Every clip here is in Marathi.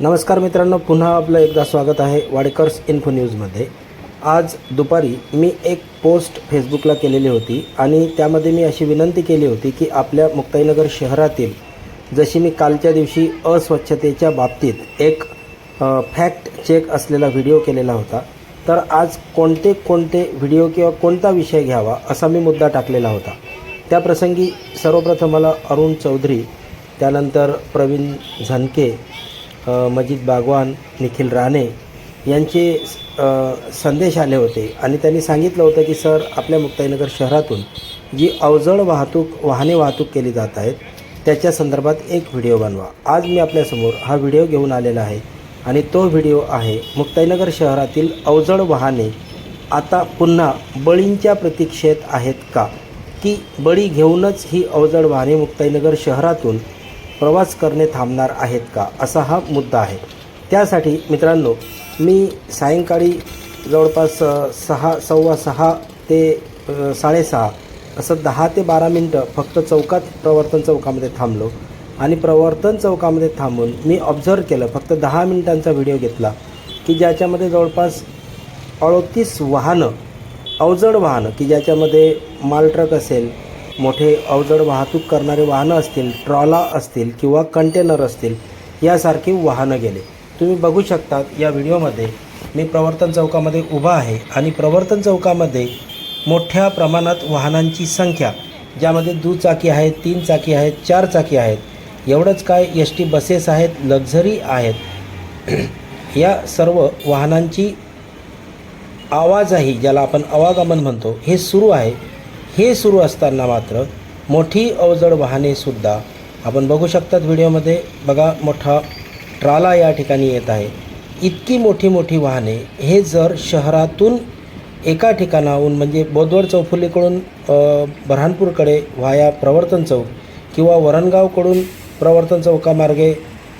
नमस्कार मित्रांनो पुन्हा आपलं एकदा स्वागत आहे वाडेकर्स इन्फो न्यूजमध्ये. आज दुपारी मी एक पोस्ट फेसबुकला केलेली होती आणि त्यामध्ये मी अशी विनंती केली होती की आपल्या मुक्ताईनगर शहरातील जशी मी कालच्या दिवशी अस्वच्छतेच्या बाबतीत एक फॅक्ट चेक असलेला व्हिडिओ केलेला होता तर आज कोणते कोणते व्हिडिओ किंवा कोणता विषय घ्यावा असा मी मुद्दा टाकलेला होता. त्या प्रसंगी सर्वप्रथम मला अरुण चौधरी त्यानंतर प्रवीण झनके मजिद बागवान निखिल राणे यांचे संदेश आले होते. आणि त्यांनी सांगितलं होतं की सर आपल्या मुक्ताईनगर शहरातून जी अवजड वाहतूक वाहने वाहतूक केली जात आहेत त्याच्या संदर्भात एक व्हिडिओ बनवा. आज मी आपल्यासमोर हा व्हिडिओ घेऊन आलेला आहे आणि तो व्हिडिओ आहे मुक्ताईनगर शहरातील अवजड वाहने. आता पुन्हा बळींच्या प्रतीक्षेत आहेत का? की बळी घेऊनच ही अवजड वाहने मुक्ताईनगर शहरातून प्रवास करणे थांबणार आहेत का असा हा मुद्दा आहे. त्यासाठी मित्रांनो मी सायंकाळी जवळपास सहा सव्वा सहा ते साडेसहा असं दहा ते बारा मिनटं फक्त चौकात प्रवर्तन चौकामध्ये थांबलो. आणि प्रवर्तन चौकामध्ये थांबून मी ऑब्झर्व केलं फक्त दहा मिनिटांचा व्हिडिओ घेतला की ज्याच्यामध्ये जवळपास अडोतीस वाहनं अवजड वाहनं की ज्याच्यामध्ये माल ट्रक असेल मोठे अवजड वाहतूक करणारे वाहनं असतील ट्रॉला असतील किंवा कंटेनर असतील यासारखी वाहनं गेले. तुम्ही बघू शकतात या व्हिडिओमध्ये मी प्रवर्तन चौकामध्ये उभा आहे आणि प्रवर्तन चौकामध्ये मोठ्या प्रमाणात वाहनांची संख्या ज्यामध्ये दुचाकी आहेत तीन चाकी आहेत चार चाकी आहेत एवढंच काय एस टी बसेस आहेत लक्झरी आहेत. या सर्व वाहनांची आवाजही ज्याला आपण आवागमन म्हणतो हे सुरू आहे. हे सुरू असताना मात्र मोठी अवजड वाहनेसुद्धा आपण बघू शकतात व्हिडिओमध्ये. बघा मोठा ट्राला या ठिकाणी येत आहे. इतकी मोठी मोठी वाहने. हे जर शहरातून एका ठिकाणाहून म्हणजे बोदवड चौफुलीकडून बऱ्हाणपूरकडे व्हाया प्रवर्तन चौक किंवा वरणगावकडून प्रवर्तन चौकामार्गे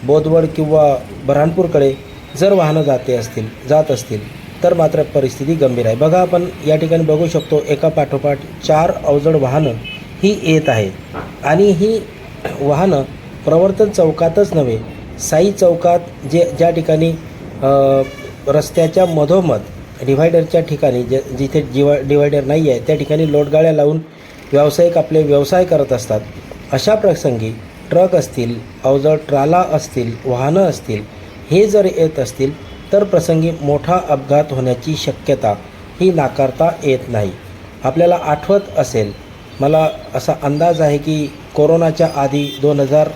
बोदवड किंवा बऱ्हाणपूरकडे जर वाहनं जाते असतील जात असतील तर मात्र परिस्थिती गंभीर आहे. बघा आपण या ठिकाणी बघू शकतो एका पाठोपाठ चार अवजड वाहनं ही येत आहेत. आणि ही वाहनं प्रवर्तन चौकातच नव्हे साई चौकात जे ज्या ठिकाणी रस्त्याच्या मधोमध डिव्हायडरच्या ठिकाणी जे जिथे जिवा डिवायडर नाही आहे त्या ठिकाणी लोटगाड्या लावून व्यावसायिक आपले व्यवसाय करत असतात. अशा प्रसंगी ट्रक असतील अवजड ट्राला असतील वाहनं असतील हे जर येत असतील तर प्रसंगी मोठा अपघात होण्याची शक्यता ही नाकारता येत नाही. आपल्याला आठवत असेल मला असा अंदाज आहे की कोरोनाच्या आधी दोन हजार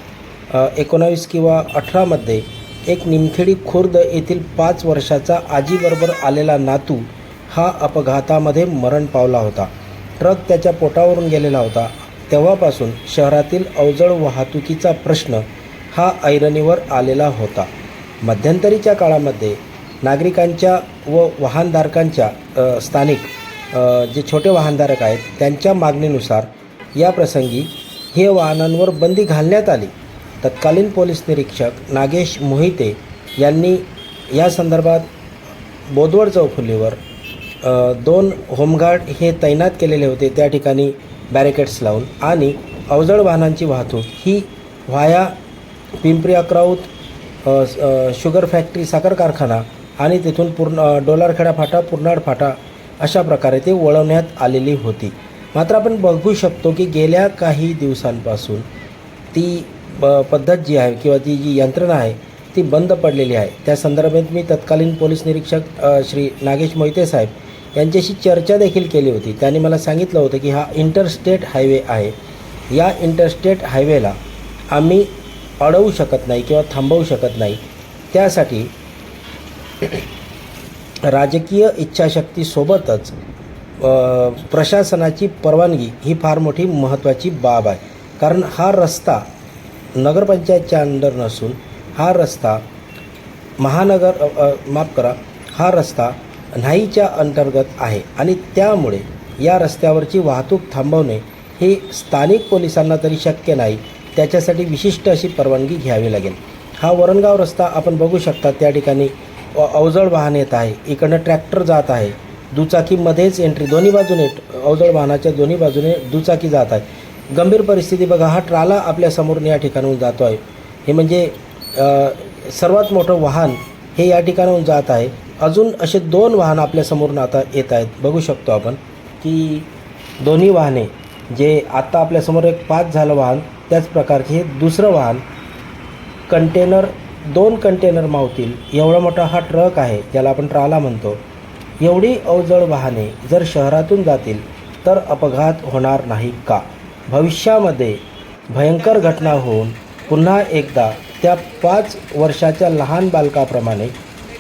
एकोणावीस किंवा अठरामध्ये एक निमखेडी खुर्द येथील पाच वर्षाचा आजीबरोबर आलेला नातू हा अपघातामध्ये मरण पावला होता. ट्रक त्याच्या पोटावरून गेलेला होता. तेव्हापासून शहरातील अवजड वाहतुकीचा प्रश्न हा ऐरणीवर आलेला होता. मध्यंतरीच्या काळामध्ये नागरिकांच्या व वाहनधारकांच्या स्थानिक जे छोटे वाहनधारक आहेत त्यांच्या मागणीनुसार या प्रसंगी हे वाहनांवर बंदी घालण्यात आली. तत्कालीन पोलीस निरीक्षक नागेश मोहिते यांनी या संदर्भात बोदवड चौफुलीवर दोन होमगार्ड हे तैनात केलेले होते. त्या ठिकाणी बॅरिकेड्स लावून आणि अवजड वाहनांची वाहतूक ही व्हाया पिंपरी अक्राऊत शुगर फॅक्टरी साखर कारखाना आणि तिथून पूर्ण डोलारखेडा फाटा पुर्नाड फाटा अशा प्रकारे ते वळवण्यात आलेली होती. मात्र आपण बघू शकतो की गेल्या काही दिवसांपासून ती ब पद्धत जी आहे किंवा ती जी यंत्रणा आहे ती बंद पडलेली आहे. त्या संदर्भात मी तत्कालीन पोलीस निरीक्षक श्री नागेश मोहिते साहेब यांच्याशी चर्चा देखील केली होती. त्यांनी मला सांगितलं होतं की हा इंटरस्टेट हायवे आहे. या इंटरस्टेट हायवेला आम्ही अडवू शकत नाही किंवा थांबवू शकत नाही. त्यासाठी राजकीय इच्छाशक्तीसोबतच प्रशासनाची परवानगी ही फार मोठी महत्त्वाची बाब आहे. कारण हा रस्ता नगरपंचायतच्या अंडर नसून हा रस्ता महानगर माफ करा हा रस्ता न्हाईच्या अंतर्गत आहे आणि त्यामुळे या रस्त्यावरची वाहतूक थांबवणे हे स्थानिक पोलिसांना तरी शक्य नाही. त्याच्यासाठी विशिष्ट अशी परवानगी घ्यावी लागेल. हा वरणगाव रस्ता आपण बघू शकता त्या ठिकाणी अवजड वाहन येत आहे. इकडनं ट्रॅक्टर जात आहे. दुचाकीमध्येच एंट्री दोन्ही बाजूने अवजड वाहनाच्या दोन्ही बाजूने दुचाकी जात आहे. गंभीर परिस्थिती बघा हा ट्राला आपल्या समोरून या ठिकाणाहून जातो आहे. हे म्हणजे सर्वात मोठं वाहन हे या ठिकाणाहून जात आहे. अजून असे दोन वाहन आपल्यासमोरून आता येत आहेत. बघू शकतो आपण की दोन्ही वाहने जे आत्ता आपल्यासमोर एक पाच झालं वाहन त्याच प्रकारचे हे दुसरं वाहन कंटेनर दोन कंटेनर मावतील. एवढा मोठा हा ट्रक आहे ज्याला आपण ट्राला म्हणतो. एवढी अवजड वाहने जर शहरातून जातील तर अपघात होणार नाही का? भविष्यामध्ये भयंकर घटना होऊन पुन्हा एकदा त्या पाच वर्षाच्या लहान बालकाप्रमाणे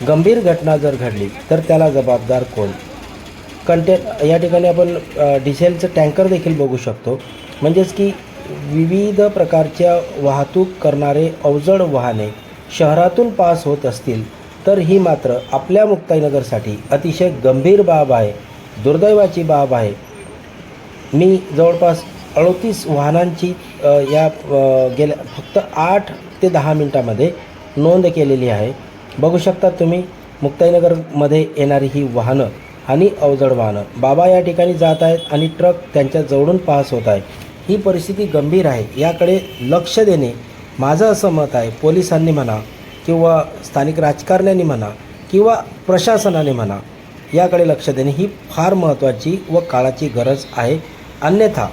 गंभीर घटना जर घडली तर त्याला जबाबदार कोण? कंटे या ठिकाणी आपण डिझेलचं टँकर देखील बघू शकतो. म्हणजेच की विविध प्रकारच्या वाहतूक करणारे अवजड वाहने शहरातून पास होत असतील तर ही मात्र आपल्या मुक्ताईनगरसाठी अतिशय गंभीर बाब आहे दुर्दैवाची बाब आहे. मी जवळपास अडतीस वाहनांची या गेल्या फक्त आठ ते दहा मिनटामध्ये नोंद केलेली आहे. बघू शकता तुम्ही मुक्ताईनगरमध्ये येणारी ही वाहनं आणि अवजड वाहनं बाबा या ठिकाणी जात आहेत आणि ट्रक त्यांच्या जवळून पास होत आहे. ही परिस्थिती गंभीर आहे याकडे लक्ष देणे माझं असं मत आहे. पोलिसांनी म्हणा किंवा स्थानिक राजकारण्यांनी म्हणा किंवा प्रशासनाने म्हणा याकडे लक्ष देणे ही फार महत्त्वाची व काळाची गरज आहे. अन्यथा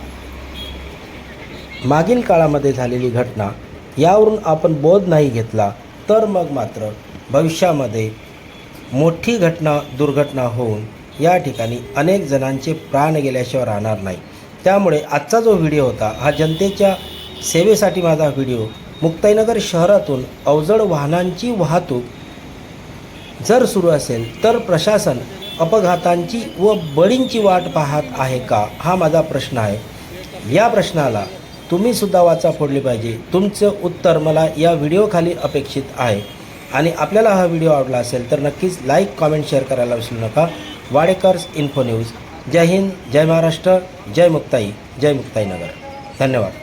मागील काळामध्ये झालेली घटना यावरून आपण बोध नाही घेतला तर मग मात्र भविष्यामध्ये मोठी घटना दुर्घटना होऊन या ठिकाणी अनेक जणांचे प्राण गेल्याशिवाय राहणार नाही. त्यामुळे आजचा जो व्हिडिओ होता हा जनतेच्या सेवेसाठी माझा व्हिडिओ. मुक्ताईनगर शहरातून अवजड वाहनांची वाहतूक जर सुरू असेल तर प्रशासन अपघातांची व बळींची वाट पाहत आहे का हा माझा प्रश्न आहे. या प्रश्नाला तुम्ही सुद्धा वाचा फोडली पाहिजे. तुमचं उत्तर मला या व्हिडिओखाली अपेक्षित आहे. आणि आपल्याला हा व्हिडिओ आवडला असेल तर नक्कीच लाईक कॉमेंट शेअर करायला विसरू नका. Wadekars info news. जय हिंद जय महाराष्ट्र जय मुक्ताई जय मुक्ताईनगर धन्यवाद.